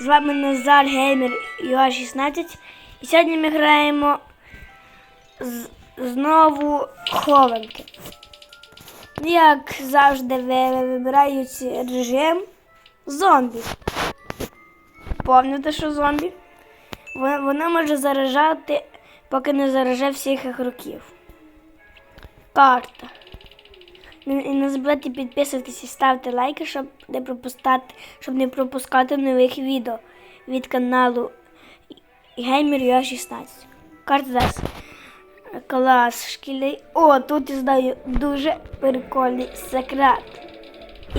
З вами Назар Геймер Юа 16. І сьогодні ми граємо з- знову хованки. Як завжди, ви вибираєте режим зомбі. Пам'ятаєте, що зомбі? Вона може заражати, поки не заражає всіх ігроків. Карта. Не- І не забудьте підписуватися і ставити лайки, щоб не пропускати, щоб не пропускати нових відео від каналу Gamer 16. Карта зараз. Клас, шкільний. О, тут я знаю дуже прикольний секрет.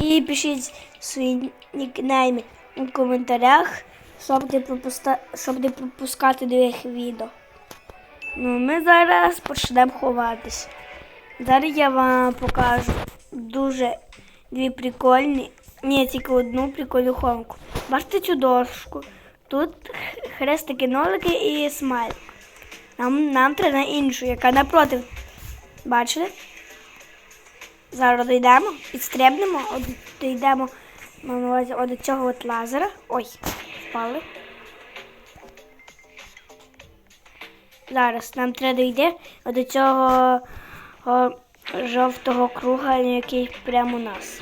І пишіть свої нікнейми у коментарях, щоб не, пропуска... щоб не пропускати нових відео. Ну, ми зараз почнемо ховатись. Зараз я вам покажу дуже дві прикольні, ні, тільки одну прикольну. Бачите цю дошку? Тут хрестики, нолики і смайлик. Нам, нам треба іншу, яка напротив. Бачите? Зараз дійдемо, підстрибнемо, дійдемо до цього от лазера. Ой, впали. Зараз нам треба дійти до цього о, жовтого круга, який прямо у нас.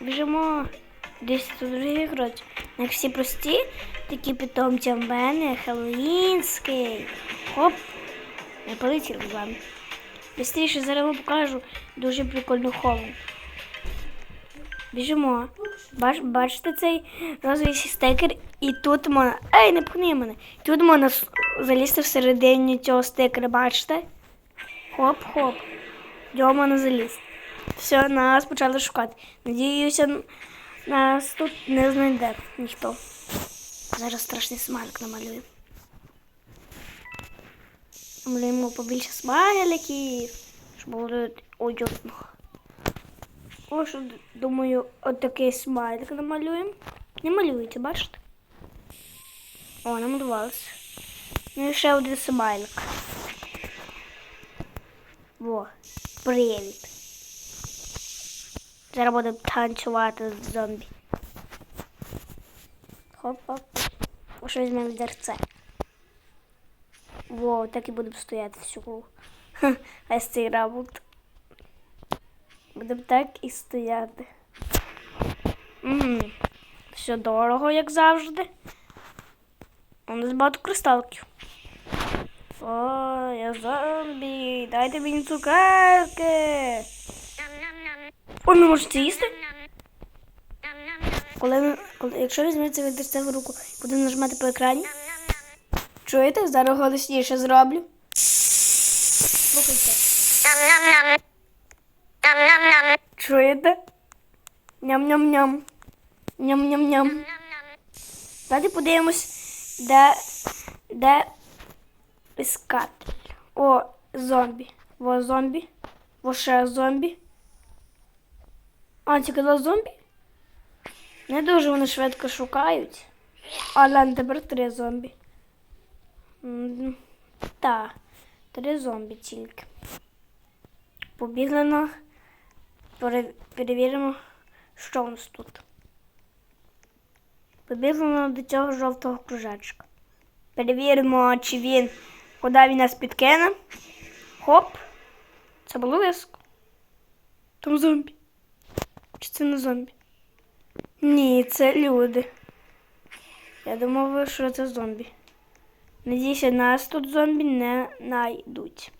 Біжимо. Десь тут вже грати. Як всі прості, такі питомці в мене, Хеллоїнський. Хоп. Я полетів з вами. Быстріше зараз вам покажу дуже прикольну хову. Біжимо. Бач, бачите цей розовий стикер? І тут можна. Ей, не пхни мене. Тут можна залізти всередині цього стикера, бачите? Хоп-хоп. Його можна залізти. Все, нас почали шукати. Надіюся, нас тут не знайде ніхто. Зараз страшний смайлик намалюю. Намалюємо побільше смайликів, щоб було уютно. Ось, думаю, отакий смайлик намалюємо. Не малюйте, бачите? О, намалювалося. Ну і ще один смайлик. Во, привіт. Зараз будемо танцювати з зомбі. Хоп-хоп. Ось візьмемо відерце. Во, так і будемо стояти всього. Ха, ось цей раунд. Будемо так і стояти. Угу. Все дорого, як завжди. У нас багато кристалків. О, я зомбі. Дайте мені цукерки. Ой, ми можете їсти? Коли, коли, якщо візьмете відерце в руку будемо нажимати по екрані. Чуєте? Зараз голосніше зроблю. Слухайте. Чуєте? Ням-ням-ням. Ням-ням-ням. Давайте подивимось, де, де іскатель. О, зомбі. Во зомбі. Во ще зомбі. А, два зомбі? Не дуже вони швидко шукають. Але тепер три зомбі. Так, три зомбі тільки. Побігли на. Пере- Перевіримо, що у нас тут. Побігли до цього жовтого кружечка. Перевіримо, чи він, куди він нас підкине. Хоп. Це було лиско. Там зомбі. Чи це не зомбі? Ні, це люди. Я думав, що це зомбі. Надіюся, нас тут зомбі не знайдуть.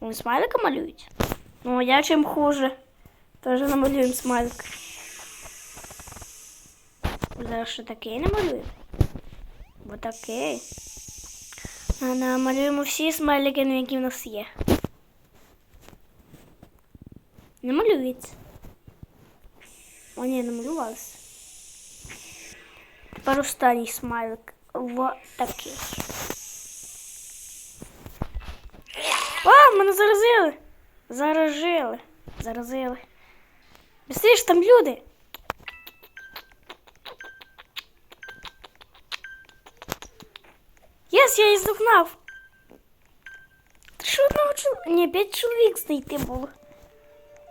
Вони смайлика малюють? Ну, я чим хуже. Теж намалюємо смайлик. Зараз що такий намалюємо? Бо такий. Намалюємо всі смайлики, ну, які в нас є. Не малюється. О, ні, намалювався. Тепер останній смайлик. В такий. А, мене заразили. Заражили. Заразили. Быстріше там люди. Єс, я їх здогнав. Що одного чоловіка? Ні, п'ять чоловік знайти було.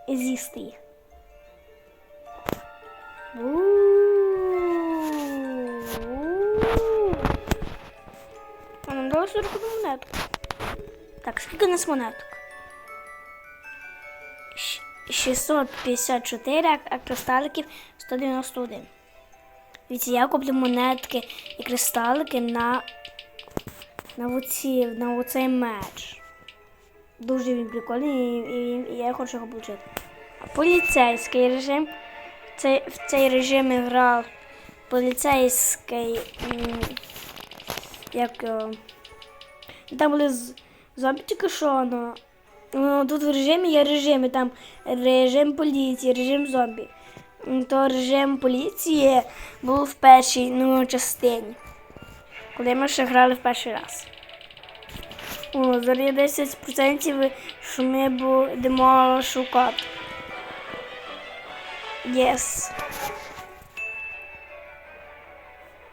І з'їсти їх. А нам дали 40 монеток. Так, скільки у нас монеток? Щ- 654, а- кристаликів 191. Дивіться, я куплю монетки і кристалики на, на, оці, на оцей меч. Дуже він прикольний і, і, і я хочу його отримати. Поліцейський режим. Цей, в цей режим грав поліцейський. Як. Там були з- зомбічки, що ну, ну, тут в режимі є режими, там режим поліції, режим зомбі. То режим поліції був в першій ну, частині, коли ми ще грали в перший раз. О, зараз є 10%, що ми будемо шукати. Єс.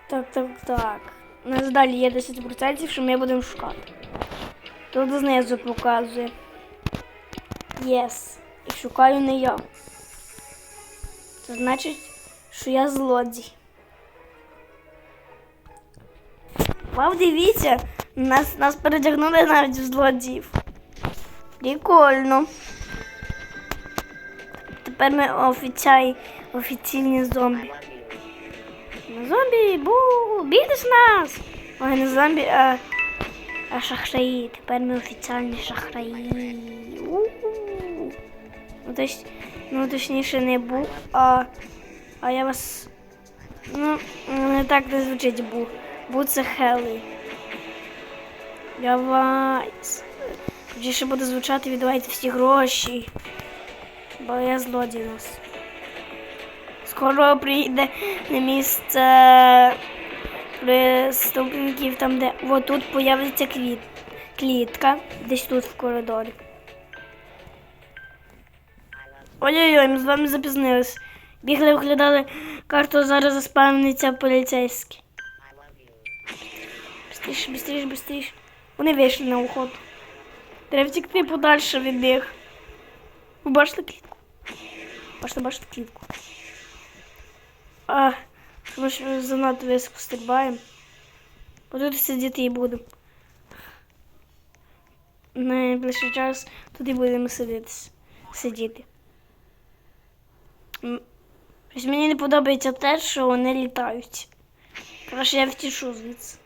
Так, так, так. У нас далі є 10%, що ми будемо шукати. Тут знизу показує. Єс. І шукаю не я. Це значить, що я злодій. Вау, дивіться, нас, нас передягнули навіть в злодіїв. Прикольно. Тепер ми офіцій, офіційні зомбі. Ну, Зомбі, бу, бійтесь нас! Ой, не зомбі, а, а шахраї. Тепер ми офіційні шахраї. Точ, ну, точніше не бу, а, а я вас. Ну, не так не звучить бу. Бу це Хеллі. Давай. Точніше буде звучати, віддавайте всі гроші. Бо я злодій нас. Скоро прийде на місце преступників, там, де от тут появиться квіт, клітка, десь тут в коридорі. Ой-ой-ой, ми з вами запізнились. Бігли, оглядали карту, зараз заспавниться поліцейський. Быстріше, быстріше, быстріше. Вони вийшли на охоту. Треба втікти подальше від них. Ви бачите клітку? Бачите, бачите клітку. А, ми ж занадто високо стрибаємо. Бо тут сидіти і будемо. Найближчий час тут і будемо сидіти. сидіти. М, Щось мені не подобається те, що вони літають. Краще я втішу звідси.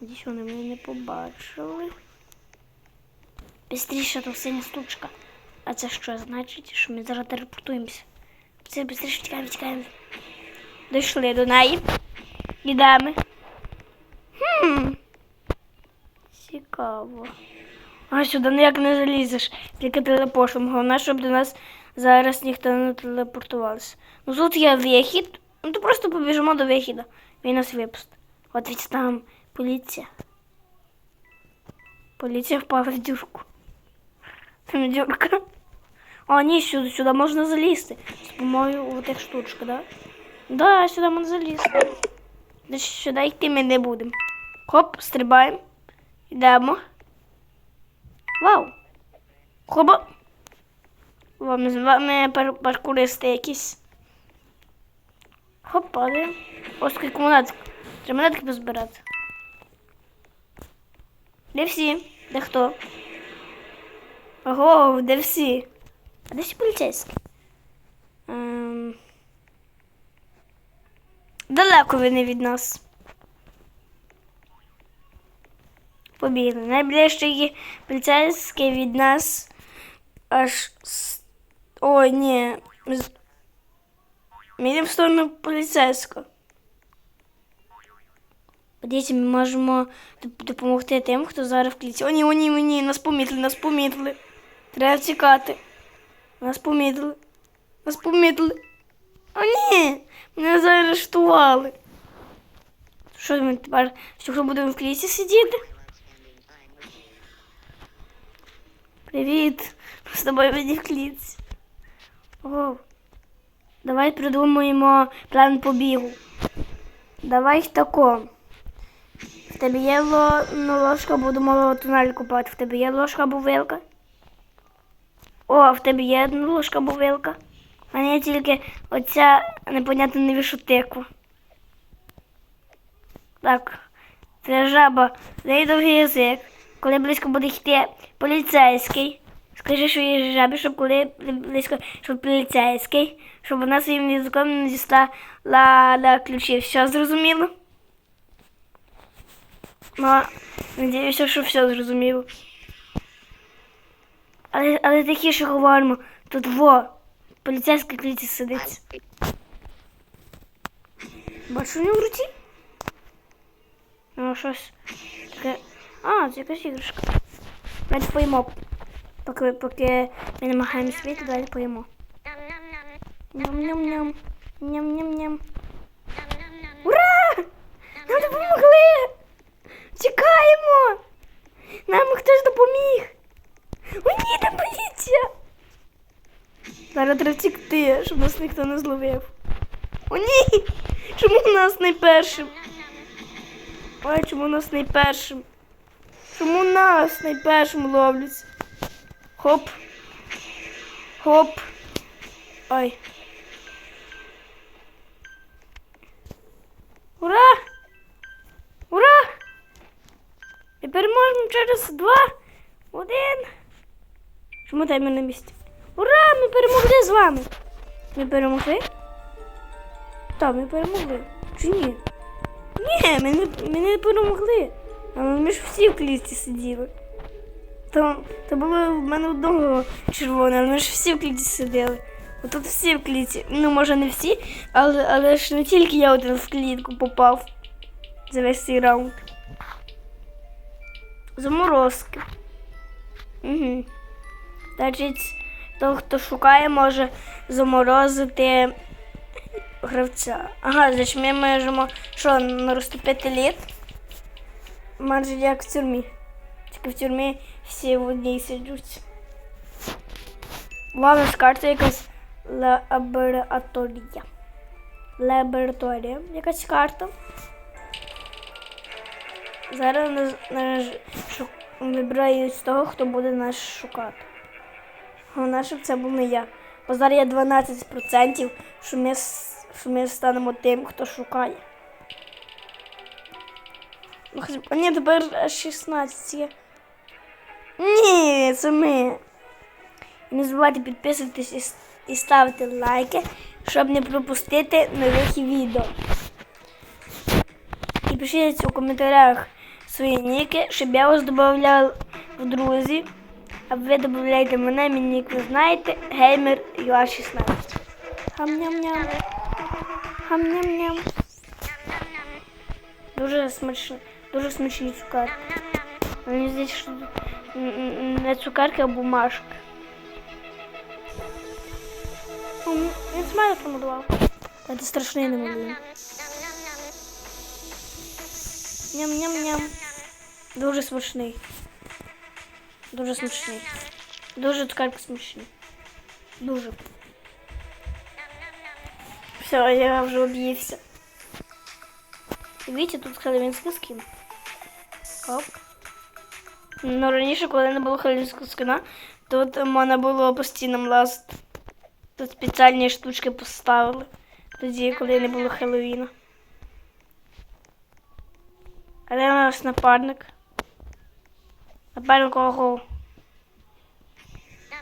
Надіюсь, вони мене не побачили. Бистріше то синя штучка. А це що значить, що ми зараз телепортуємося. Все, бистріше втікаємо, втікаємо. Дійшли до неї. Йдемо. Хм. Цікаво. А сюди ніяк не залізеш, тільки телепортом. Головне, щоб до нас зараз ніхто не телепортувався. Ну тут є вихід. Ну то просто побіжимо до вихіду. Він нас випустить. От від там поліція. Поліція впала в дюрку. Там дюрка. А, ні, сюди, сюди можна залізти. Допомогою вот тих штучок, да? Да, сюди можна залізти. Десь сюди йти ми не будемо. Хоп, стрибаємо. Йдемо. Вау! Хоба. Вам з вами пар паркуристи якісь. Хоп, падаємо. Ось. Треба монетки позбирати. Де всі? Де хто? Ого, де всі? А де всі поліцейські? Ем... Далеко вони від нас. Побігли. Найближчий поліцейський від нас аж. с- Ой, ні. З- Ми йдемо в сторону поліцейського. Подивіться, ми можемо доп- допомогти тим, хто зараз в кліці. О, ні, о, ні, о, ні, нас помітили, нас помітили. Треба втікати. Нас помітили. Нас помітили. О, ні! Мене заарештували. Що ми тепер? Що будемо в кліці сидіти? Привіт! Ми з тобою мені в кліці. Давай придумаємо план побігу. Давай тако. В тебе є ну, ложка, будемо тунель купати. В тебе є ложка або вилка? О, в тебе є ложка або вилка? У мене є тільки оця непонятна навіщо тиква. Так, це жаба, неї довгий язик. Коли близько буде йти поліцейський, скажи, що є жабі, щоб коли близько, щоб поліцейський, щоб вона своїм язиком не дістала на ключі. Все зрозуміло? Ну, надіюся, що все зрозуміло. Але, але тихіше говоримо, тут во, поліцейська кліті сидить. Бачу у нього в руці? Ну, щось таке. А, це якась іграшка. Давайте поїмо. Поки, поки ми намагаємо світи, давайте поїмо. Ням-ням-ням. Ням-ням-ням. Ура! Нам допомогли! Тікаємо! Нам хтось допоміг! О, ні, там поліція! Зараз треба втікти, щоб нас ніхто не зловив. О, ні! Чому нас найпершим? Ой, чому нас найпершим? Чому нас найпершим ловлять? Хоп. Хоп. Ой. Ура! Ура! І переможемо через два, один. Чому таймер на місці? Ура! Ми перемогли з вами! Ми перемогли? Так, ми перемогли. Чи ні? Ні, ми не, ми не перемогли. Але ми ж всі в клітці сиділи. То, то було в мене одного червоне, але ми ж всі в клітці сиділи. Отут всі в клітці. Ну, може не всі, але, але ж не тільки я один в клітку попав за весь цей раунд. Заморозки. Угу. Значить, той, хто шукає, може заморозити гравця. Ага, значить ми можемо що, на розтопити лід? Майже як в тюрмі. Тільки в тюрмі всі в одній сидять. З карти якась лабораторія. Лабораторія. Якась карта. Зараз нас, нас шу- вибирають з того, хто буде нас шукати. Головне, щоб це був не я. Бо зараз є 12%, що ми, що ми станемо тим, хто шукає. Ні, тепер аж 16 є. Ні, це ми. Не забувайте підписуватись і, ставити лайки, щоб не пропустити нових відео. І пишіть у коментарях свої ніки, щоб я вас додавав в друзі. А ви додаєте мене, мій нік ви знаєте, геймер UA 16. Хам-ням-ням. Хам-ням-ням. Дуже смачні, дуже смачні цукерки. Мені здається, що не цукерки, а бумажки. М, Він смайлик намалював. Та Це страшний не малює. Ням-ням-ням. Дуже смачний. Дуже смачний. Дуже цукерки смачні. Дуже. Все, я вже об'ївся. Дивіться, тут хеллоуінський скін. Ну, раніше, коли не було хеллоуінського скина, тут можна було по стінам лазити. Тут спеціальні штучки поставили. Тоді, коли не було Хеллоуіна. А де наш напарник? Напарник кого?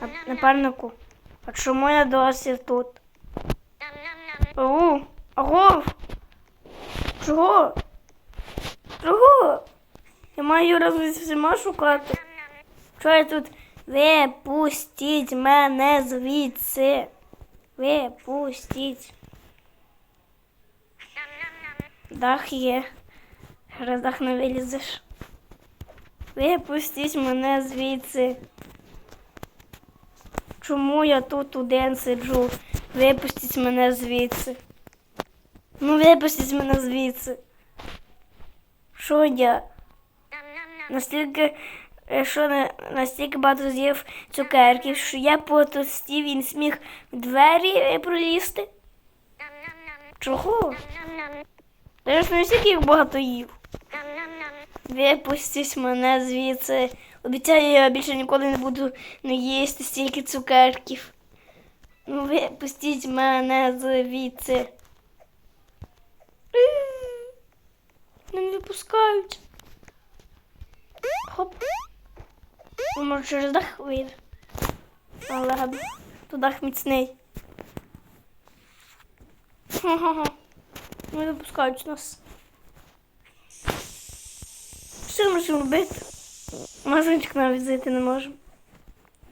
Нап- Напарнику. А чому я досі тут? Ау, аго! Чого? Чого? Я маю разом з всіма шукати. Що я тут? Випустіть мене звідси. Випустіть. Дах є. Раз не вилізеш. Випустіть мене звідси. Чому я тут один сиджу? Випустіть мене звідси. Ну, випустіть мене звідси. Що я? Настільки, е, що настільки багато з'їв цукерків, що я потостів і не сміг в двері е, пролізти. Чого? Та я ж не стільки їх багато їв. Випустіть мене звідси. Обіцяю, я більше ніколи не буду не їсти стільки цукерків. Ну, випустіть мене звідси. Не випускають. Хоп. Ну, може через дах вийде. Але гад- то дах міцний. Ха-ха-ха. Не випускають нас. Ми можемо робити? В Магазинчик навіть зайти не можемо.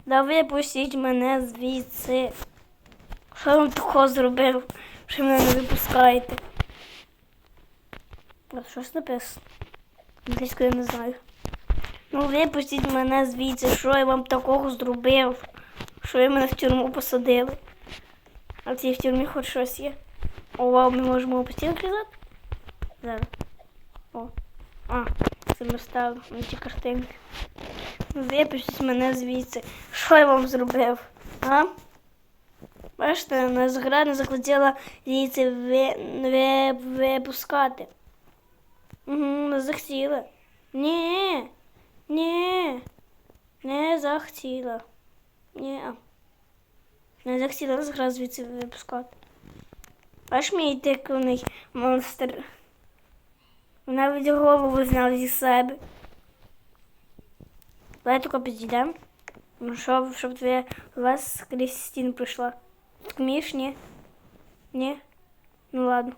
Да випустіть мене звідси. Що я вам такого зробив? Що мене не випускаєте? Щось написано. Англійською я не знаю. Ну випустіть мене звідси, що я вам такого зробив? Що ви мене в тюрму посадили? А в цій в тюрмі хоч щось є. О, ми можемо по стінах? Зараз. О. А, це ми стали на ті картинки. Випустіть мене звідси. Що я вам зробив? А? Бачите, нас гра не захотіла звідси ви, ви, випускати. Угу, не захотіла. Ні. Ні. Не захотіла. Ні. Не захотіла гра звідси випускати. Аж мій тиканий монстр. Навіть голову зняв зі себе. Давай тільки підійдемо. Ну, щоб, щоб твоя вас скрізь стін пройшла. Так вмієш, ні? Ні? Ну ладно.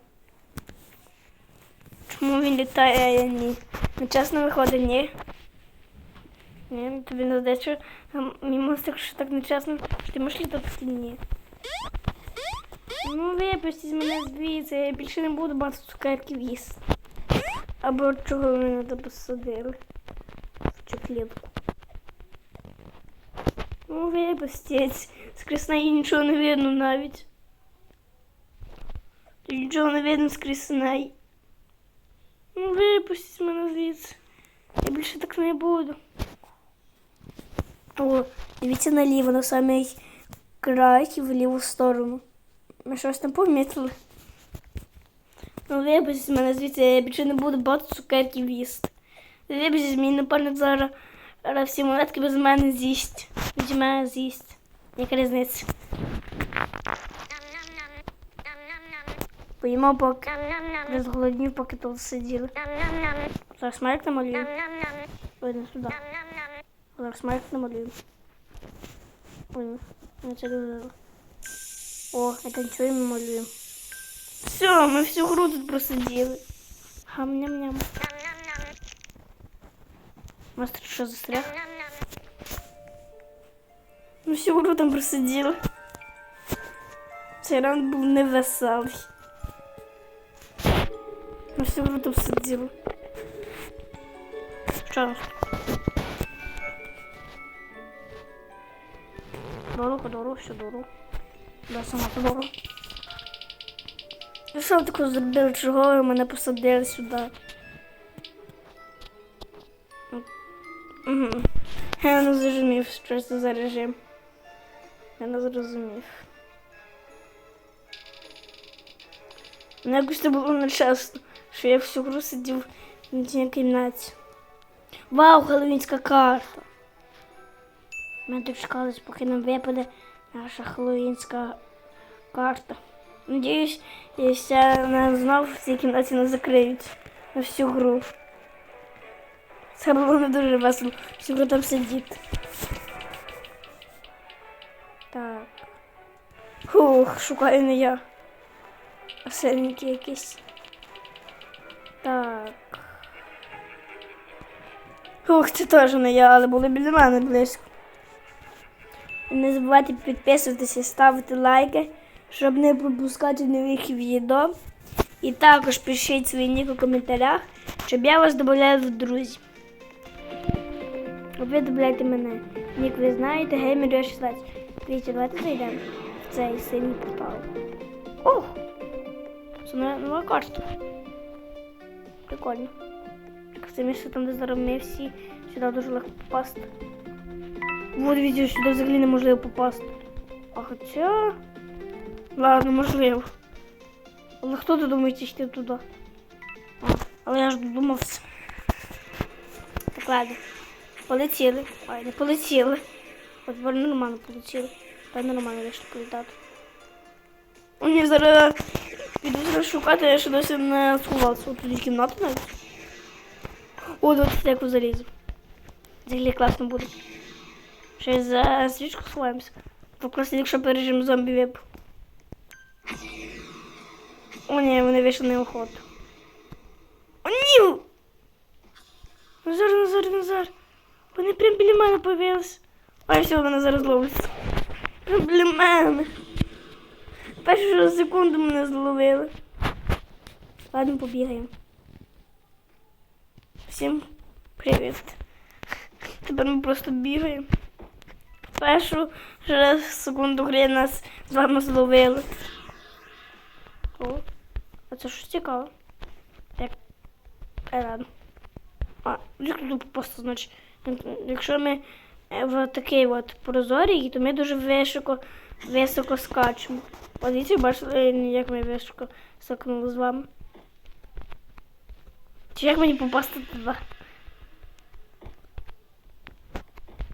Чому він літає, а я ні? Ну чесно виходить, ні. Ні, ну, тобі не здається, мій монстр, що так нечесно, що ти можеш літати в ні. Ну, випустіть мене звідси, я більше не буду багато цукерків їсти. Або чого ви мене тут посадили? В цю клітку. Ну, випустіть. З крісної нічого не видно навіть. Тут нічого не видно з крісної. Ну, випустіть мене звідси. Я більше так не буду. О, дивіться наліво, на самий край в ліву сторону. Ми щось там помітили. Ну, вибачте мене звідси, я більше не буду багато цукерків їсти. Вибачте, мій напарник зараз всі монетки без мене з'їсть. Від мене з'їсть. Яка різниця? Поїмо поки. Не зголоднів, поки тут сиділи. Зараз смерть намалюю. Не сюди. Зараз смерть намалюю. Ой, не це розуміло. О, я танцюємо малюємо. Все, ми всю гру тут просиділи. Гам-ням-ням. Мастер що застряг? Ну всю гру там просиділи. Цей раунд був невеселий. Ми всю гру там сиділи. Що? Дорого, дорого, все дорого. Да, сама дорого. Ну що таке зробили? Чого ви мене посадили сюди? Угу. Я не зрозумів, що це за режим. Я не зрозумів. Ну якось це було нечесно, що я всю гру сидів в цій кімнаті. Вау, хеллоуінська карта. Ми тут поки нам випаде наша хеллоуінська карта. Надіюсь, якщо нас знов в цій кімнаті не закриють на всю гру. Це було не дуже весело, всю гру там сидіти. Так. Хух, шукаю не я. А сильники якісь. Так. Ух, це теж не я, але були біля мене близько. Не забувайте підписуватися, ставити лайки, щоб не пропускати нових відео. І також пишіть свої нік у коментарях, щоб я вас додавала в друзі. Ви додавайте мене. Нік ви знаєте, геймер 16. Дивіться, давайте зайдемо в цей синій портал. Ох! Це нова нова карта. Прикольно. Так це місце там, де зараз ми всі, сюди дуже легко попасти. Вот видео сюди взагалі неможливо попасти. А хоча. Ладно, можливо. Але хто додумається йти туди? А, але я ж додумався. Так, ладно. Полетіли. Ой, не полетіли. От тепер нормально полетіли. Тепер нормально вийшло політати. Мені зараз піду шукати, я ще досі не сховався. От тут кімната навіть. О, тут стеку залізу. Взагалі класно буде. Ще за свічку сховаємося. Покласти, якщо пережимо зомбі веб. О, ні, вони вийшли на охоту. О, ні! Назар, Назар, Назар. Вони прям біля мене появились. Ой, все, вони зараз ловляться. Прям біля мене. Першу секунду мене зловили. Ладно, побігаємо. Всім привіт. Тепер ми просто бігаємо. Першу ж секунду гри нас з вами зловили. О, а це щось цікаво. Як. Е. А, тут просто, значить, якщо ми е, в такий от прозорій, то ми дуже високо, високо скачемо. От дивіться, бачили, як ми високо скакнули з вами. Чи як мені попасти туди?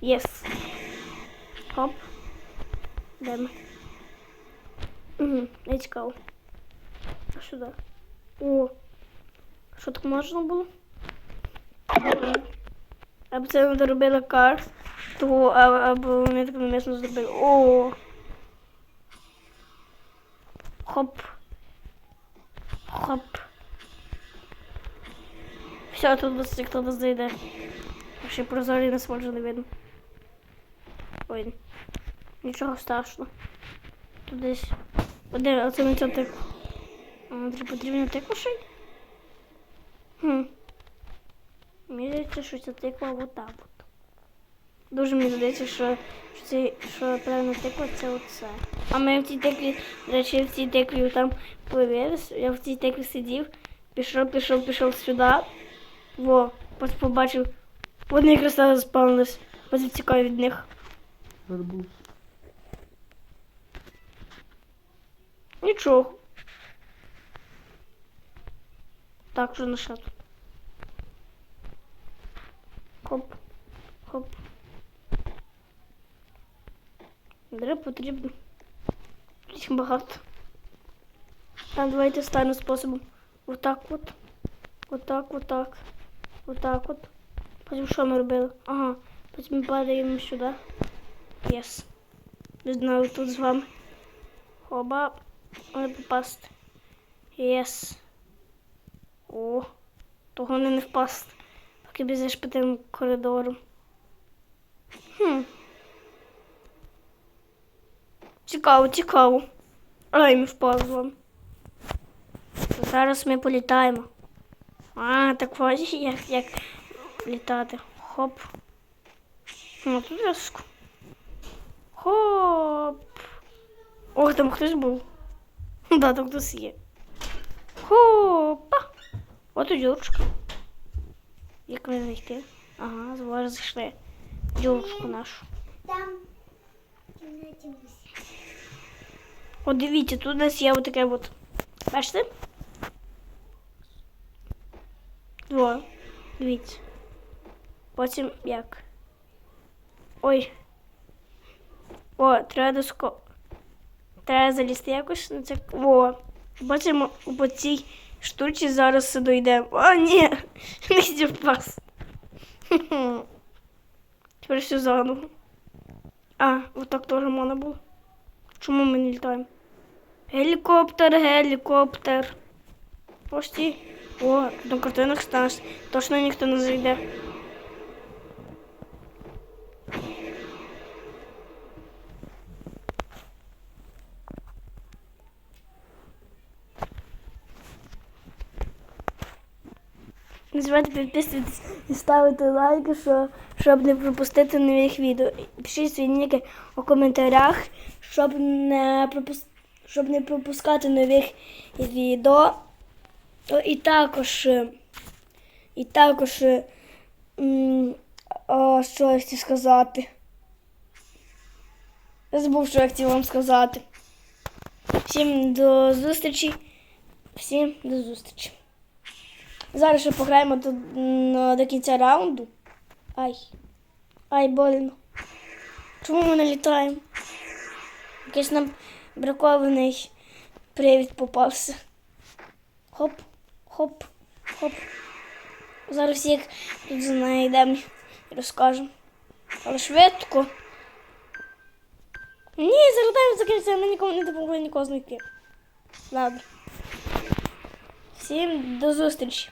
Єс. Хоп. Де ми? Угу, не цікаво. А сюди. О. Що так можна було? Або це не доробили карт, то або вони так намісно зробили. О. Хоп. Хоп. Все, тут досить хто нас зайде. Ще прозорі нас не видно. Ой. Нічого страшного. Тут десь. Не ця тиква. Потрібно тикву? Хм. Мені здається, що ця тиква отак от. Дуже мені здається, що, що, це, що правильно тиква це оце. А ми в цій тикві, до речі, в цій тикві там появились. Я в цій тикві сидів, пішов, пішов, пішов сюди. Во, потім побачив. Вони якраз зараз спавнились. Потім тікаю від них. Гарбуз. Нічого. Так, що наша тут? Хоп. Хоп. Дерев потрібно. Їх багато. А давайте стану способом. Отак от. Отак, отак. Отак от. Потім що ми робили? Ага. Потім ми падаємо сюди. Єс. Не знаю, тут з вами. Хоба. Не попасти. О. Того не не впасти. Поки біжиш по тим коридорам. Хм. Цікаво, цікаво. Ай, ми вами. Зараз ми політаємо. А, так ось як, як літати. Хоп. Ну, тут різко. Хоп. Ох, там хтось був. Да, там хтось є. Хопа. От дюрочка. Як ми зайти? Ага, зараз зайшли. Дюрочку нашу. Там кімнаті. От дивіться, тут у нас є отаке от. Бачите? Во, дивіться. Потім як. Ой. О, треба доско. Треба залізти якось на це. Во. Бачимо по цій штуці зараз дойдемо. О, ні! Не. Хе-хе. Тепер все заново. А, отак теж можна було. Чому ми не літаємо? Гелікоптер, гелікоптер. Почти. О, на картинах стас. Точно ніхто не зайде. Не забувайте підписуватись і ставити лайки, що, щоб не пропустити нових відео. Пишіть свої ніки у коментарях, щоб не, пропус... щоб не пропускати нових відео. О, І також, е, і також, е, о, що я хотів сказати. Я забув, що я хотів вам сказати. Всім до зустрічі. Всім до зустрічі. Зараз ще пограємо до, до кінця раунду. Ай. Ай, больно. Чому ми не літаємо? Якийсь нам бракований Привід попався. Хоп, хоп, хоп. Зараз всіх тут знайдемо і розкажемо. Але швидко. Ні, зараз тайм закінчиться, ми нікому не допомогли нікого знайти. Ладно. Всім до зустрічі.